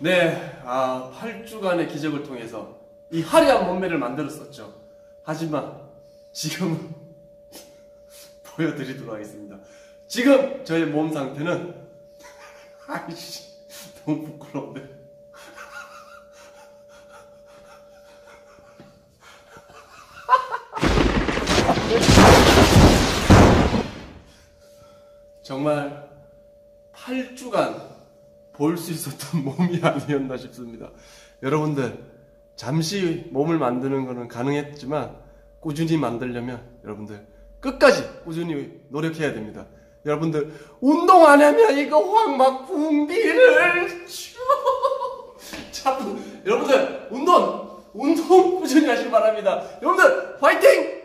네, 아, 8주간의 기적을 통해서 이 화려한 몸매를 만들었었죠. 하지만 지금은 보여드리도록 하겠습니다. 지금 저의 몸 상태는 아이씨 너무 부끄러운데. 정말 8주간 볼 수 있었던 몸이 아니었나 싶습니다. 여러분들, 잠시 몸을 만드는 것은 가능했지만, 꾸준히 만들려면 여러분들, 끝까지 꾸준히 노력해야 됩니다. 여러분들, 운동 안 하면 이거 확막 분비를 참, 여러분들, 운동, 운동 꾸준히 하시기 바랍니다. 여러분들, 화이팅!